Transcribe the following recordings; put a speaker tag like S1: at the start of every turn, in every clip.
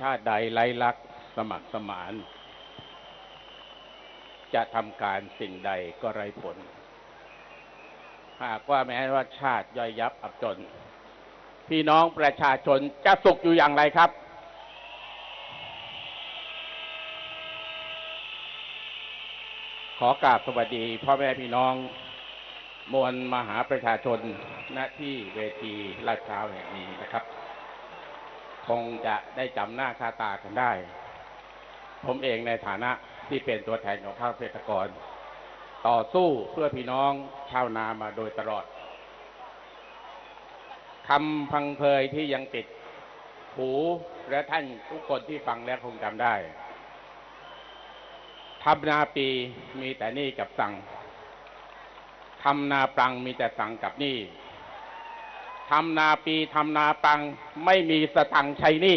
S1: ชาติใดไร้ลักสมัครสมาน จะทำการสิ่งใดก็ไร้ผล หากว่าแม้ว่าชาติย่อยยับอับจน พี่น้องประชาชนจะสุขอยู่อย่างไรครับ ขอกราบสวัสดีพ่อแม่พี่น้องมวลมหาประชาชนณที่เวทีลาดพร้าวแห่งนี้นะครับ คงจะได้จำหน้าค่าตากันได้ ผมเองในฐานะที่เป็นตัวแทนของภาคเกษตรกร ต่อสู้เพื่อพี่น้องชาวนามาโดยตลอดคำพังเพยที่ยังติดหูและท่านทุกคนที่ฟังแล้วคงจำได้ทำนาปีมีแต่นี่กับสั่งทำนาปรังมีแต่สั่งกับนี้ ทำนาปีทำนาปังไม่มีสตังใช้หนี้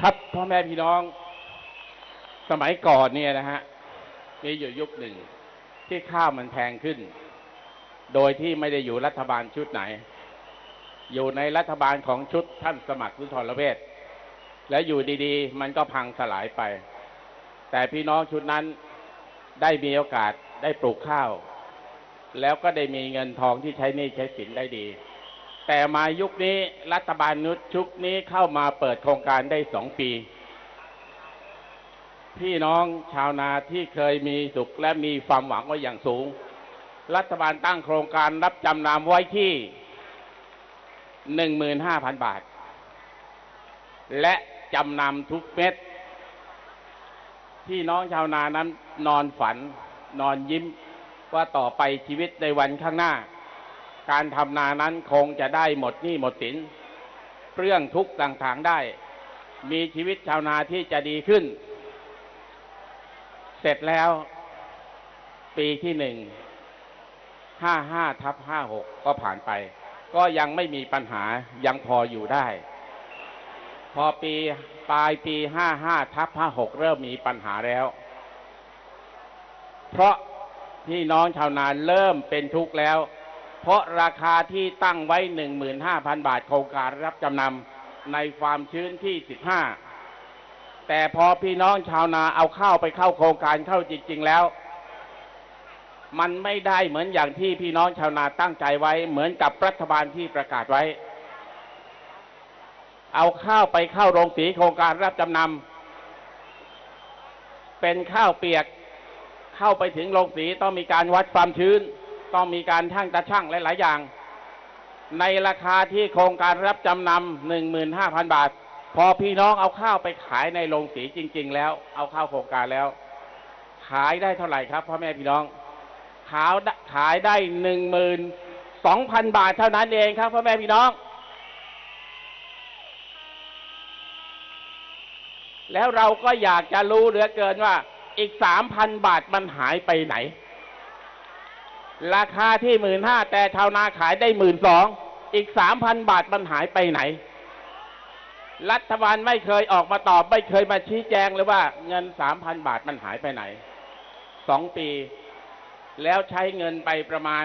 S1: ครับพ่อแม่พี่น้อง สมัยก่อนเนี่ยนะฮะมีอยู่ยุคหนึ่ง ที่ข้าวมันแพงขึ้น โดยที่ไม่ได้อยู่รัฐบาลชุดไหน อยู่ในรัฐบาลของชุดท่านสมัครสุนทรเวชและอยู่ดีๆ มันก็พังสลายไป แต่พี่น้องชุดนั้นได้มีโอกาสได้ปลูกข้าว แล้วก็ได้มีเงินทองที่ใช้หนี้ใช้สินได้ดี แต่มายุคนี้รัฐบาลนุชชุกนี้เข้ามาเปิดโครงการได้สองปี พี่น้องชาวนาที่เคยมีสุขและมีความหวังไว้อย่างสูง รัฐบาลตั้งโครงการรับจำนำไว้ที่หนึ่งหมื่นห้าพันบาท และจำนำทุกเม็ด พี่น้องชาวนานั้นนอนฝัน นอนยิ้มว่าต่อไปชีวิตในวันข้างหน้า การทำนานั้นคงจะได้หมดหนี้หมดสินเรื่องทุกข์ต่างๆได้ มีชีวิตชาวนาที่จะดีขึ้น เสร็จแล้ว ปีที่หนึ่งห้าห้าทับห้าหกก็ผ่านไป ก็ยังไม่มีปัญหายังพออยู่ได้ พอปีปลายปีห้าห้าทับห้าหกเริ่มมีปัญหาแล้ว เพราะพี่น้องชาวนาเริ่มเป็นทุกข์แล้ว เพราะราคาที่ตั้งไว้หนึ่งหมื่นห้าพันบาทโครงการรับจำนำในความชื้นที่สิบห้าแต่พอพี่น้องชาวนาเอาเข้าไปเข้าโครงการเข้าจริง ๆแล้ว มันไม่ได้เหมือนอย่างที่พี่น้องชาวนาตั้งใจไว้ เหมือนกับรัฐบาลที่ประกาศไว้ เอาข้าวไปเข้าโรงสีโครงการรับจำนำเป็นข้าวเปียกเข้าไปถึงโรงสีต้องมีการวัดความชื้น ต้องมีการช่างตาช่างหลาย ๆ อย่าง ในราคาที่โครงการรับจำนำหนึ่งหมื่นห้าพันบาท พอพี่น้องเอาข้าวไปขายในโรงสีจริง ๆ แล้ว เอาข้าวโครงการแล้ว ขายได้เท่าไหร่ครับพ่อแม่พี่น้องขาวขายได้หนึ่งหมื่นสองพันบาทเท่านั้นเองครับพ่อแม่พี่น้อง แล้วเราก็อยากจะรู้เหลือเกินว่าอีกสามพันบาทมันหายไปไหน ราคาที่หมื่นห้าแต่ชาวนาขายได้หมื่นสองอีกสามพันบาทมันหายไปไหน รัฐบาลไม่เคยออกมาตอบไม่เคยมาชี้แจงเลยว่าเงินสามพันบาทมันหายไปไหนสองปี แล้วใช้เงินไปประมาณ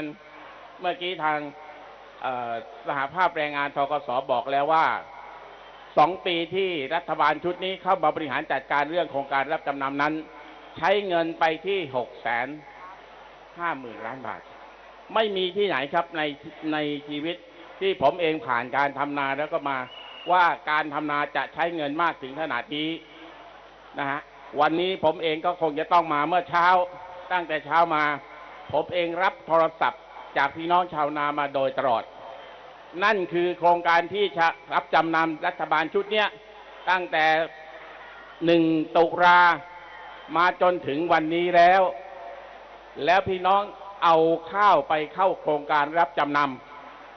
S1: เมื่อกี้ทางสหภาพแรงงานทกสบอกแล้วว่า สองปีที่รัฐบาลชุดนี้เข้ามาบริหารจัดการเรื่องโครงการรับจำนำนั้น ใช้เงินไปที่หกแสนห้าหมื่นล้านบาท ไม่มีที่ไหนครับในในชีวิตที่ผมเองผ่านการทำนาแล้วก็มาว่าการทำนาจะใช้เงินมากถึงขนาดนี้นะฮะวันนี้ผมเองก็คงจะต้องมาเมื่อเช้าตั้งแต่เช้ามา ผมเองรับโทรศัพท์จากพี่น้องชาวนามาโดยตลอด นั่นคือโครงการที่รับจำนำรัฐบาลชุดเนี้ยตั้งแต่หนึ่งตุลามาจนถึงวันนี้แล้ว แล้วพี่น้องเอาข้าวไปเข้าโครงการรับจำน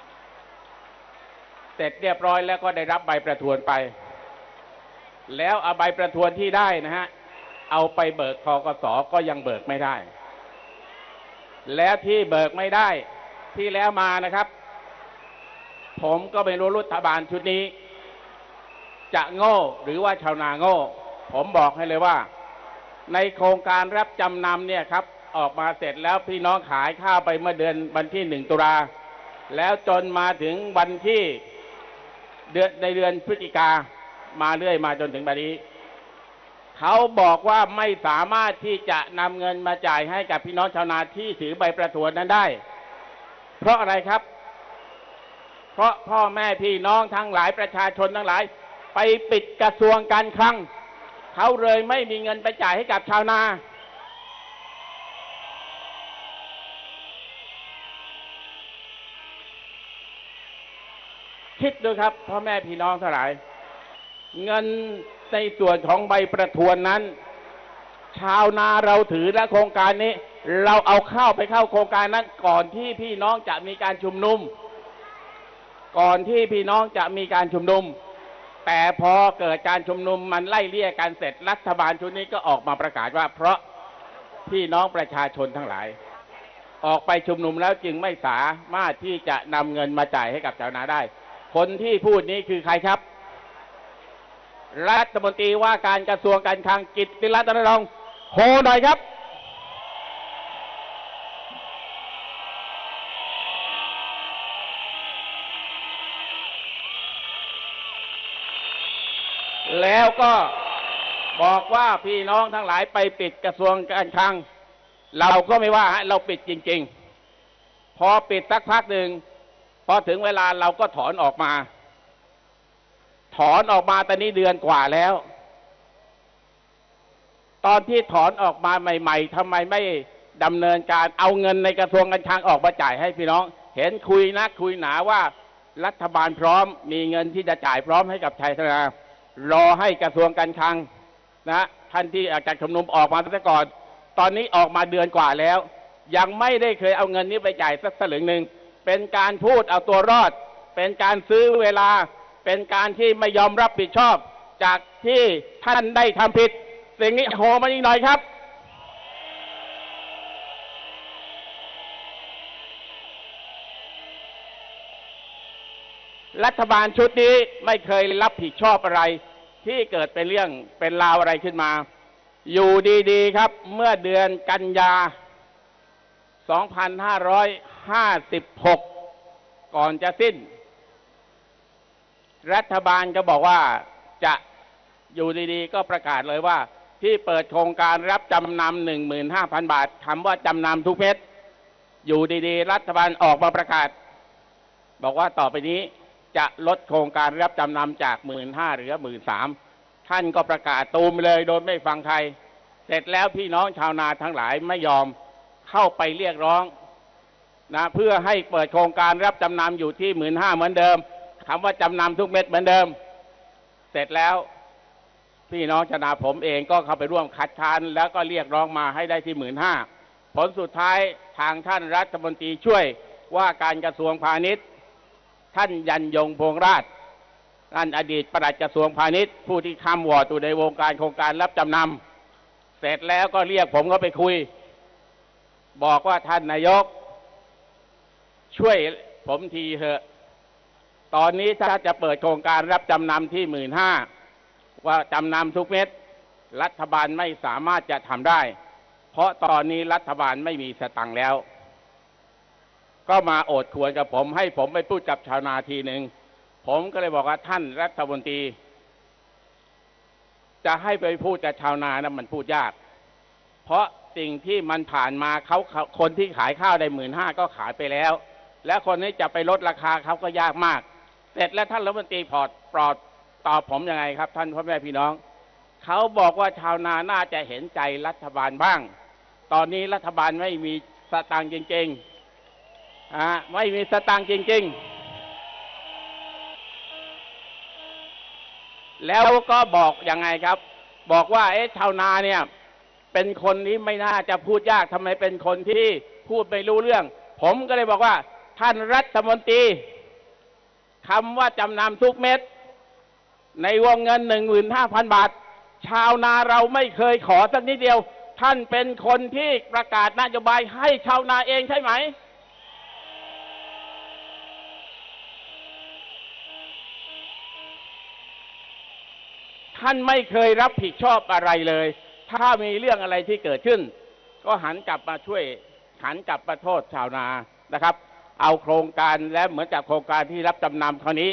S1: ำเสร็จเรียบร้อยแล้วก็ได้รับใบประทวนไป แล้วเอาใบประทวนที่ได้นะฮะ เอาไปเบิกทกสก็ยังเบิกไม่ได้ แล้วที่เบิกไม่ได้ที่แล้วมานะครับ ผมก็ไม่รู้รัฐบาลชุดนี้ จะโง่หรือว่าชาวนาโง่ ผมบอกให้เลยว่า ในโครงการรับจำนำเนี่ยครับ ออกมาเสร็จแล้วพี่น้องขายข้าวไปเมื่อเดือนวันที่หนึ่งตุลาแล้วจนมาถึงวันที่เดือนในเดือนพฤศจิกามาเรื่อยมาจนถึงบัดนี้เขาบอกว่าไม่สามารถที่จะนำเงินมาจ่ายให้กับพี่น้องชาวนาที่ถือใบประทวนนั้นได้ เพราะอะไรครับ เพราะพ่อแม่พี่น้องทั้งหลายประชาชนทั้งหลาย ไปปิดกระทรวงการคลังเขาเลยไม่มีเงินไปจ่ายให้กับชาวนา คิดดูครับพ่อแม่พี่น้องทั้งหลาย เงินในส่วนของใบประทวนนั้น ชาวนาเราถือและโครงการนี้ เราเอาเข้าไปเข้าโครงการนั้นก่อนที่พี่น้องจะมีการชุมนุม ก่อนที่พี่น้องจะมีการชุมนุม แต่พอเกิดการชุมนุมมันไล่เลี่ยกันเสร็จรัฐบาลชุดนี้ก็ออกมาประกาศว่า เพราะพี่น้องประชาชนทั้งหลาย ออกไปชุมนุมแล้วจึงไม่สามารถที่จะนำเงินมาจ่ายให้กับชาวนาได้ คนที่พูดนี้คือใครครับ รัฐมนตรีว่าการกระทรวงการคลังกิตติรัตนรงค์โหหน่อยครับ แล้วก็บอกว่าพี่น้องทั้งหลายไปปิดกระทรวงการคลัง เราก็ไม่ว่าเราปิดจริง ๆ พอปิดสักพักหนึ่งพอถึงเวลาเราก็ถอนออกมา ถอนออกมาตอนนี้เดือนกว่าแล้ว ตอนที่ถอนออกมาใหม่ๆทำไมไม่ดำเนินการเอาเงินในกระทรวงการคลังออกมาจ่ายให้พี่น้อง เห็นคุยนักคุยหนาว่ารัฐบาลพร้อมมีเงินที่จะจ่ายพร้อมให้กับชายชนา รอให้กระทรวงการคลังนะท่านที่ออกจากชมนุมออกมาซะก่อน ตอนนี้ออกมาเดือนกว่าแล้ว ยังไม่ได้เคยเอาเงินนี้ไปจ่ายสักสลึงหนึ่งเป็นการพูดเอาตัวรอด เป็นการซื้อเวลา เป็นการที่ไม่ยอมรับผิดชอบ จากที่ท่านได้ทำผิด สิ่งนี้โหมาอีกหน่อยครับ รัฐบาลชุดนี้ไม่เคยรับผิดชอบอะไร ที่เกิดเป็นเรื่องเป็นราวอะไรขึ้นมา อยู่ดีๆครับ เมื่อเดือนกันยา 2556 ก่อนจะสิ้น รัฐบาลก็บอกว่าจะอยู่ดีๆ ก็ประกาศเลยว่า ที่เปิดโครงการรับจำนำ15,000บาทคำว่าจำนำทุกเม็ดอยู่ดีๆ รัฐบาลออกมาประกาศ บอกว่าต่อไปนี้ จะลดโครงการรับจำนำจากหมื่นห้าเหลือหมื่นสามท่านก็ประกาศตูมเลยโดยไม่ฟังใคร เสร็จแล้วพี่น้องชาวนาทั้งหลายไม่ยอมเข้าไปเรียกร้องนะเพื่อให้เปิดโครงการรับจำนำอยู่ที่หมื่นห้าเหมือนเดิมคำว่าจำนำทุกเม็ดเหมือนเดิม เสร็จแล้วพี่น้องชาวนาผมเองก็เข้าไปร่วมคัดค้านแล้วก็เรียกร้องมาให้ได้ที่หมื่นห้าผลสุดท้ายทางท่านรัฐมนตรีช่วยว่าการกระทรวงพาณิชย์ ท่านยันยงพงราชท่านอดีตปลัดกระทรวงพาณิชย์ ผู้ที่คำวอดอยู่ในวงการโครงการรับจำนำเสร็จแล้วก็เรียกผมก็ไปคุย บอกว่าท่านนายก ช่วยผมทีเถอะ ตอนนี้ถ้าจะเปิดโครงการรับจำนำที่หมื่นห้าว่าจำนำทุกเม็ดรัฐบาลไม่สามารถจะทำได้ เพราะตอนนี้รัฐบาลไม่มีสตังค์แล้ว ก็มาโอดควรกับผมให้ผมไปพูดกับชาวนาทีหนึ่งผมก็เลยบอกว่าท่านรัฐมนตรี จะให้ไปพูดกับชาวนานะมันพูดยาก เพราะสิ่งที่มันผ่านมาเขาคนที่ขายข้าวได้หมื่นห้าก็ขายไปแล้ว และคนนี้จะไปลดราคาเขาก็ยากมาก เสร็จแล้วท่านรัฐมนตรีพอดปลอดตอบผมยังไงครับ ท่านพ่อแม่พี่น้องเขาบอกว่าชาวนาน่าจะเห็นใจรัฐบาลบ้าง ตอนนี้รัฐบาลไม่มีสตางค์จริงๆ อ่าไม่มีสตางค์จริง ๆ แล้วก็บอกยังไงครับ บอกว่าเอ๊ะชาวนาเนี่ย เป็นคนที่ไม่น่าจะพูดยากทำไมเป็นคนที่พูดไม่รู้เรื่อง ผมก็เลยบอกว่า ท่านรัฐมนตรีคำว่าจำนำทุกเม็ดในวงเงินหนึ่งหมื่นห้าพันบาท ชาวนาเราไม่เคยขอสักนิดเดียว ท่านเป็นคนที่ประกาศนโยบายให้ชาวนาเองใช่ไหม ท่านไม่เคยรับผิดชอบอะไรเลย ถ้ามีเรื่องอะไรที่เกิดขึ้น ก็หันกลับมาช่วยหันกลับมาโทษชาวนานะครับ เอาโครงการและเหมือนกับโครงการที่รับจำนำคราวนี้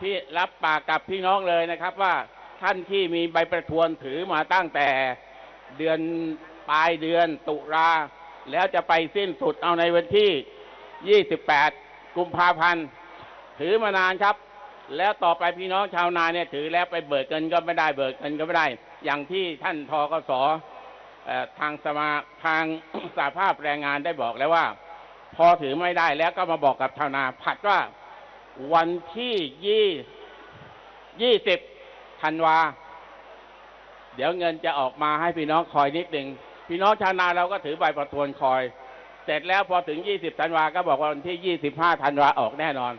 S1: ที่รับปากกับพี่น้องเลยนะครับ ว่าท่านที่มีใบประทวนถือมาตั้งแต่เดือนปลายเดือนตุลาแล้วจะไปสิ้นสุดเอาในวันที่ 28 กุมภาพันธ์ ถือมานานครับ แล้วต่อไปพี่น้องชาวนาเนี่ยถือแล้วไปเบิกเงินก็ไม่ได้เบิกเงินก็ไม่ได้ อย่างที่ท่านทกสทางสมาทางสาภาพแรงงานได้บอกแล้วว่า พอถือไม่ได้แล้วก็มาบอกกับชาวนา ผัดว่าวันที่ยี่ยี่สิบธันวา เดี๋ยวเงินจะออกมาให้พี่น้องคอยนิดหนึ่งพี่น้องชาวนาเราก็ถือใบประทวนคอย เสร็จแล้วพอถึง20ธันวาก็บอกว่าวันที่25ธันวาออกแน่นอน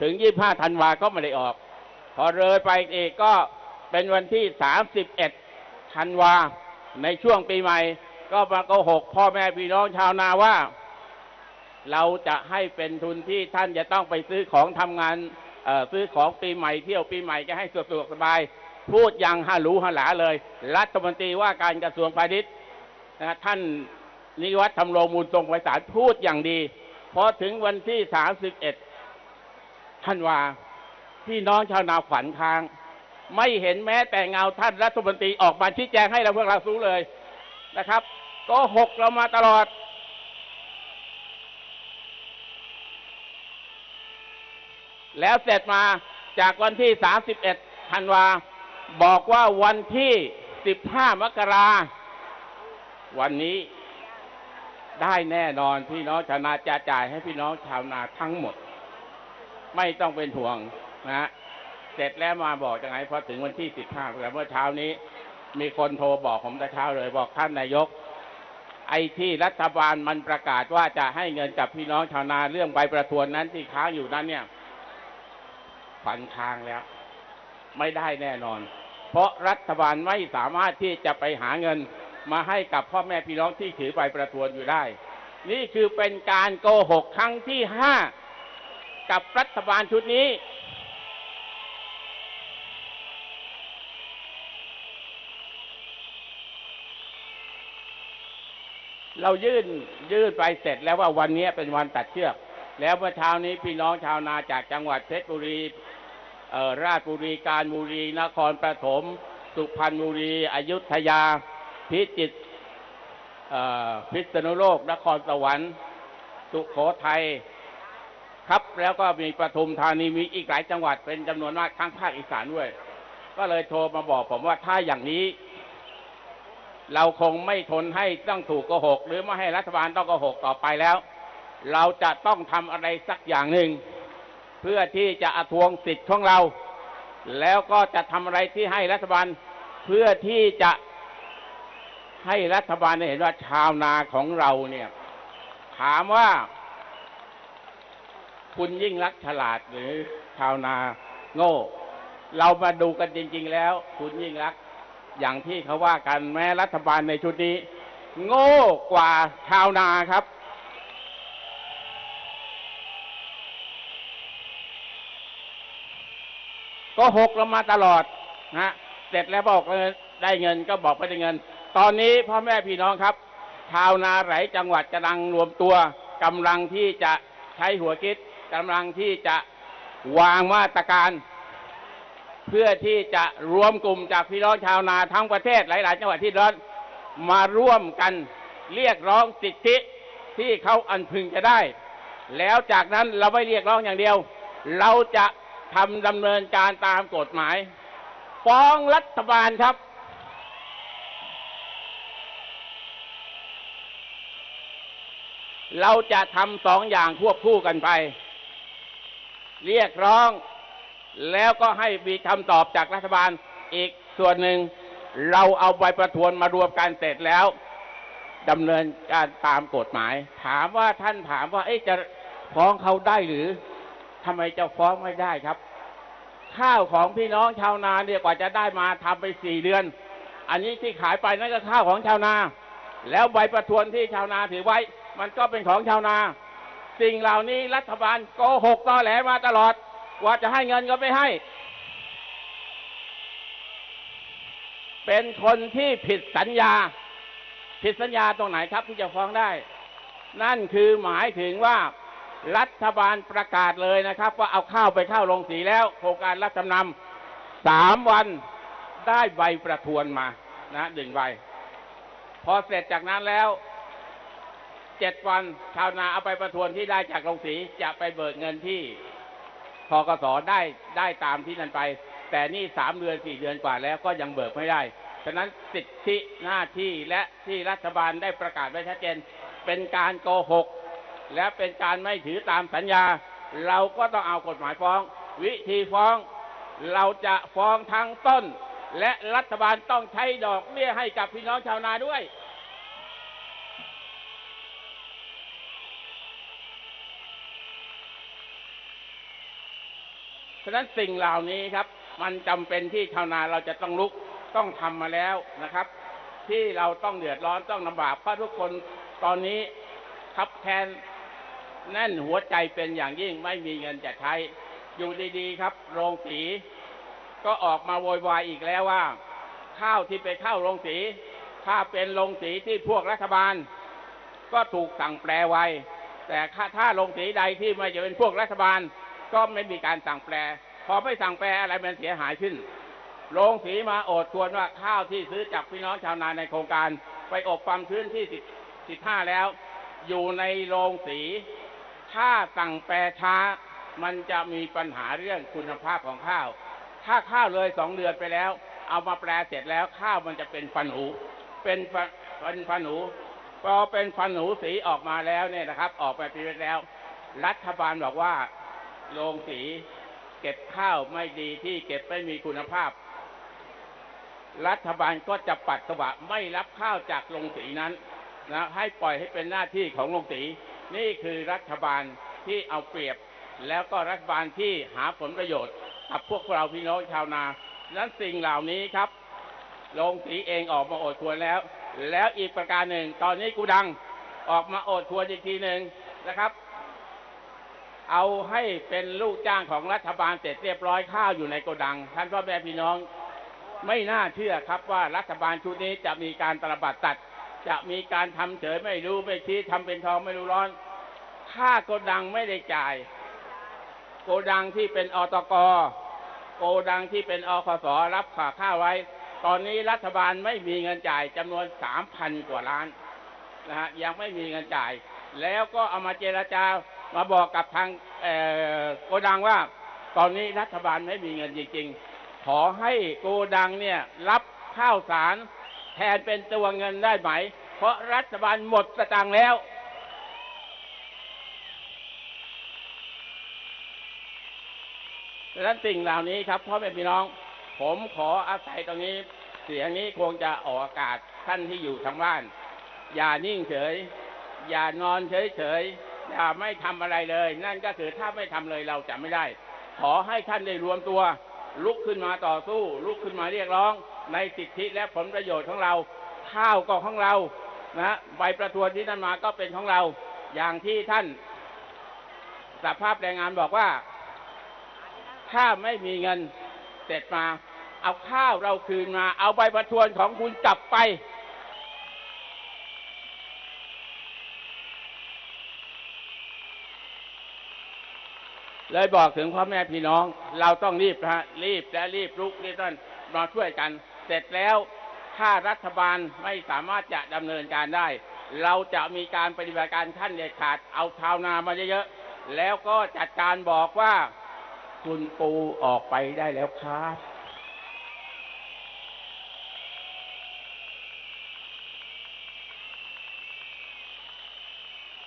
S1: ถึง 25 ธันวาก็ไม่ได้ออก พอเลยไปอีกก็เป็นวันที่ 31 ธันวา ในช่วงปีใหม่ ก็มาโกหกพ่อแม่พี่น้องชาวนาว่า เราจะให้เป็นทุนที่ท่านจะต้องไปซื้อของทำงานซื้อของปีใหม่เที่ยวปีใหม่จะให้สะดวกสบาย พูดอย่างฮาหรูฮาหลาเลย รัฐมนตรีว่าการกระทรวงพาณิชย์นะท่านนิวัฒน์ทำรงมูลทรงไพศาลพูดอย่างดีพอถึงวันที่ 31 ธันวาพี่น้องชาวนาขวัญค้าง ไม่เห็นแม้แต่เงาท่านรัฐมนตรีออกมาชี้แจงให้เราพวกเรารู้เลยนะครับก็หกเรามาตลอด แล้วเสร็จมาจากวันที่ 31ธันวา บอกว่าวันที่ 15 มกราวันนี้ได้แน่นอนพี่น้องชาวนาจะจ่ายให้พี่น้องชาวนาทั้งหมด ไม่ต้องเป็นห่วงนะฮะเสร็จแล้วมาบอกยังไงพอถึงวันที่15แต่เมื่อเช้านี้ มีคนโทรบอกผมแต่เช้าเลยบอกท่านนายก ไอ้ที่รัฐบาลมันประกาศว่าจะให้เงินกับพี่น้องชาวนาเรื่องใบประทวนนั้นที่ค้างอยู่นั้นเนี่ยฝันค้างแล้ว ไม่ได้แน่นอน เพราะรัฐบาลไม่สามารถที่จะไปหาเงินมาให้กับพ่อแม่พี่น้องที่ถือใบประทวนอยู่ได้ นี่คือเป็นการโกหกครั้งที่ห้า กับรัฐบาลชุดนี้ เรายื่นยื่นไปเสร็จแล้วว่าวันนี้เป็นวันตัดเชือก แล้วเมื่อเช้านี้พี่น้องชาวนาจากจังหวัดเพชรบุรีราชบุรีการบุรี นครปฐมสุพรรณบุรีอยุธยา พิจิตรพิษณุโลก นครสวรรค์ สุโขทัย ครับ แล้วก็มีปทุมธานีมีอีกหลายจังหวัดเป็นจำนวนมากทั้งภาคอีสานด้วย ก็เลยโทรมาบอกผมว่าถ้าอย่างนี้ เราคงไม่ทนให้ต้องถูกโกหก หรือไม่ให้รัฐบาลต้องโกหกต่อไปแล้ว เราจะต้องทำอะไรสักอย่างหนึ่ง เพื่อที่จะอทวงสิทธิ์ของเรา แล้วก็จะทำอะไรที่ให้รัฐบาลเพื่อที่จะให้รัฐบาลเห็นว่าชาวนาของเราเนี่ย ถามว่า คุณยิ่งรักฉลาดหรือชาวนาโง่ เรามาดูกันจริง ๆ แล้ว คุณยิ่งรักอย่างที่เขาว่ากันแม้รัฐบาลในชุดนี้ โง่กว่าชาวนาครับ ก็หกเรามาตลอดนะเสร็จแล้วบอกเลยได้เงินก็บอกไม่ได้เงิน ตอนนี้พ่อแม่พี่น้องครับ ชาวนาไหลจังหวัดกำลังรวมตัวกำลังที่จะใช้หัวคิด กำลังที่จะวางมาตรการ เพื่อที่จะรวมกลุ่มจากพี่น้องชาวนาทั้งประเทศหลาย ๆ จังหวัดที่ร้อนมาร่วมกันเรียกร้องสิทธิที่เขาอันพึงจะได้ แล้วจากนั้นเราไม่เรียกร้องอย่างเดียว เราจะทำดำเนินการตามกฎหมาย ฟ้องรัฐบาลครับเราจะทำสองอย่างควบคู่กันไป เรียกร้อง แล้วก็ให้มีคำตอบจากรัฐบาลอีกส่วนหนึ่ง เราเอาใบประทวนมารวมกันเสร็จแล้วดำเนินการตามกฎหมาย ถามว่าท่านถามว่าจะฟ้องเขาได้หรือทำไมจะฟ้องไม่ได้ครับ ข้าวของพี่น้องชาวนาเนี่ยกว่าจะได้มาทำไปสี่เดือน อันนี้ที่ขายไปนั่นก็ข้าวของชาวนา แล้วใบประทวนที่ชาวนาถือไว้ มันก็เป็นของชาวนา สิ่งเหล่านี้รัฐบาลโกหกตอแหลมาตลอด ว่าจะให้เงินก็ไม่ให้ เป็นคนที่ผิดสัญญา ผิดสัญญาตรงไหนครับที่จะฟ้องได้ นั่นคือหมายถึงว่ารัฐบาลประกาศเลยนะครับ ว่าเอาข้าวไปเข้าโรงสีแล้ว โครงการรับจำนำสามวันได้ใบประทวนมานะหนึ่งใบ พอเสร็จจากนั้นแล้ว เจ็ดวัน ชาวนาเอาไปประทวนที่ได้จากโรงสีจะไปเบิกเงินที่ทกสได้ได้ตามที่นั่นไป แต่นี่สามเดือนสี่เดือนกว่าแล้วก็ยังเบิกไม่ได้ ฉะนั้นสิทธิหน้าที่และที่รัฐบาลได้ประกาศไว้ชัดเจนเป็นการโกหก และเป็นการไม่ถือตามสัญญา เราก็ต้องเอากฎหมายฟ้อง วิธีฟ้องเราจะฟ้องทั้งต้น และรัฐบาลต้องใช้ดอกเบี้ยให้กับพี่น้องชาวนาด้วย ฉะนั้นสิ่งเหล่านี้ครับ มันจำเป็นที่ชาวนาเราจะต้องลุกต้องทำมาแล้วนะครับ ที่เราต้องเดือดร้อนต้องลำบากเพราะทุกคนตอนนี้คับแค้นแน่นหัวใจเป็นอย่างยิ่งไม่มีเงินจะใช้อยู่ดีๆครับ โรงสีก็ออกมาโวยวายอีกแล้วว่า ข้าวที่ไปเข้าโรงสี ถ้าเป็นโรงสีที่พวกรัฐบาล ก็ถูกสั่งแปลไว้ แต่ถ้าโรงสีใดที่ไม่จะเป็นพวกรัฐบาล ก็ไม่มีการสั่งแปล พอไม่สั่งแปลอะไรมันเสียหายขึ้นโรงสีมาโอดทวนว่าข้าวที่ซื้อจากพี่น้องชาวนาในโครงการ ไปอบความชื้นที่สิบสิบห้าแล้ว อยู่ในโรงสี ถ้าสั่งแปลช้า มันจะมีปัญหาเรื่องคุณภาพของข้าว ถ้าข้าวเลยสองเดือนไปแล้ว เอามาแปลเสร็จแล้วข้าวมันจะเป็นฟันหูเป็นฟันเป็นฟันหูพอเป็นฟันหูสีออกมาแล้วเนี่ยนะครับ ออกไปปีแล้ว รัฐบาลบอกว่า โรงสี เก็บข้าวไม่ดีที่เก็บไม่มีคุณภาพ รัฐบาลก็จะปัดสวะไม่รับข้าวจากโรงสีนั้นนะให้ปล่อยให้เป็นหน้าที่ของโรงสี นี่คือรัฐบาลที่เอาเปรียบ แล้วก็รัฐบาลที่หาผลประโยชน์กับพวกเราพี่น้องชาวนานั้นสิ่งเหล่านี้ครับโรงสีเองออกมาโอดควรแล้ว แล้วอีกประการหนึ่ง ตอนนี้กูดังออกมาโอดควรอีกทีหนึ่งนะครับ เอาให้เป็นลูกจ้างของรัฐบาลเสร็จเรียบร้อยข้าวอยู่ในโกดัง ท่านพ่อแม่พี่น้องไม่น่าเชื่อครับว่ารัฐบาลชุดนี้จะมีการตระบัดตัด จะมีการทำเฉยไม่รู้ไม่ชี้ทำเป็นทองไม่รู้ร้อน ค่าโกดังไม่ได้จ่าย โกดังที่เป็นอตกโกดังที่เป็นอคสรับฝากข้าไว้ ตอนนี้รัฐบาลไม่มีเงินจ่ายจำนวนสามพันกว่าล้านนะฮะยังไม่มีเงินจ่าย แล้วก็เอามาเจรจา มาบอกกับทางโกดังว่า ตอนนี้รัฐบาลไม่มีเงินจริงๆ ขอให้โกดังเนี่ยรับข้าวสารแทนเป็นตัวเงินได้ไหม เพราะรัฐบาลหมดสตางค์แล้วดังนั้นสิ่งเหล่านี้ครับพ่อแม่พี่น้อง ผมขออาศัยตรงนี้ เสียงนี้คงจะออกอากาศท่านที่อยู่ทางบ้าน อย่านิ่งเฉย อย่านอนเฉยเฉย ๆอย่าไม่ทำอะไรเลย นั่นก็คือถ้าไม่ทำเลยเราจะไม่ได้ ขอให้ท่านได้รวมตัว ลุกขึ้นมาต่อสู้ ลุกขึ้นมาเรียกร้อง ในสิทธิและผลประโยชน์ของเราข้าวก็ของเรานะใบประทวนที่นั่นมาก็เป็นของเรา อย่างที่ท่านสภาพแรงงานบอกว่า ถ้าไม่มีเงินเสร็จมา เอาข้าวเราคืนมา เอาใบประทวนของคุณกลับไป เลยบอกถึงพ่อแม่พี่น้อง เราต้องรีบนะฮะรีบและรีบลุกรีบนั่นมาช่วยกัน เสร็จแล้วถ้ารัฐบาลไม่สามารถจะดำเนินการได้ เราจะมีการปฏิบัติการขั้นเด็ดขาดเอาชาวนามาเยอะๆแล้วก็จัดการบอกว่าคุณปูออกไปได้แล้วครับ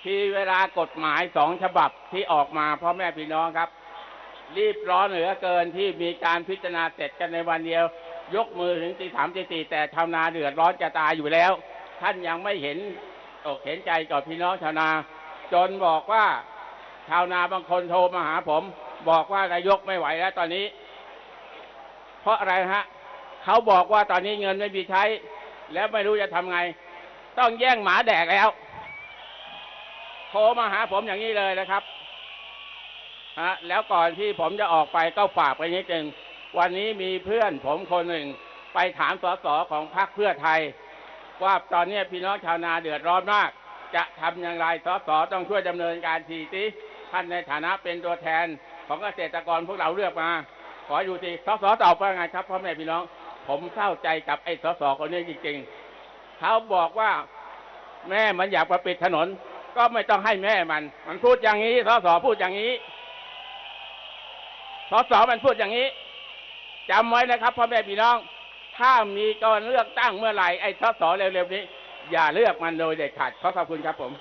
S1: ที่เวลากฎหมายสองฉบับที่ออกมาพ่อแม่พี่น้องครับ รีบร้อนเหลือเกินที่มีการพิจารณาเสร็จกันในวันเดียว ยกมือถึงตีสามตีสี่แต่ชาวนาเดือดร้อนจะตายอยู่แล้ว ท่านยังไม่เห็นอกเห็นใจกับพี่น้องชาวนา จนบอกว่าชาวนาบางคนโทรมาหาผม บอกว่านายกไม่ไหวแล้วตอนนี้ เพราะอะไรฮะเขาบอกว่าตอนนี้เงินไม่มีใช้ แล้วไม่รู้จะทำไง ต้องแย่งหมาแดกแล้ว ทรมาหาผมอย่างนี้เลยนะครับฮะแล้วก่อนที่ผมจะออกไปก็ฝากไปนิดนึงวันนี้มีเพื่อนผมคนหนึ่งไปถามสสของพรรคเพื่อไทย ว่าตอนนี้พี่น้องชาวนาเดือดร้อนมาก จะทำอย่างไรสสต้องช่วยดำเนินการทีสิท่านในฐานะเป็นตัวแทนของเกษตรกรพวกเราเลือกมา ขออยู่ทีสสตอบว่าไงครับพ่อแม่พี่น้อง ผมเข้าใจกับไอ้สสคนนี้จริงๆเขาบอกว่า แม่มันอยากมาปิดถนน ก็ไม่ต้องให้แม่มัน มันพูดอย่างนี้สสพูดอย่างนี้สสมันพูดอย่างนี้จำไว้นะครับพ่อแม่พี่น้อง ถ้ามีการเลือกตั้งเมื่อไหร่ไอ้สสเร็วๆนี้ อย่าเลือกมันโดยเด็ดขาดขอขอบคุณครับผม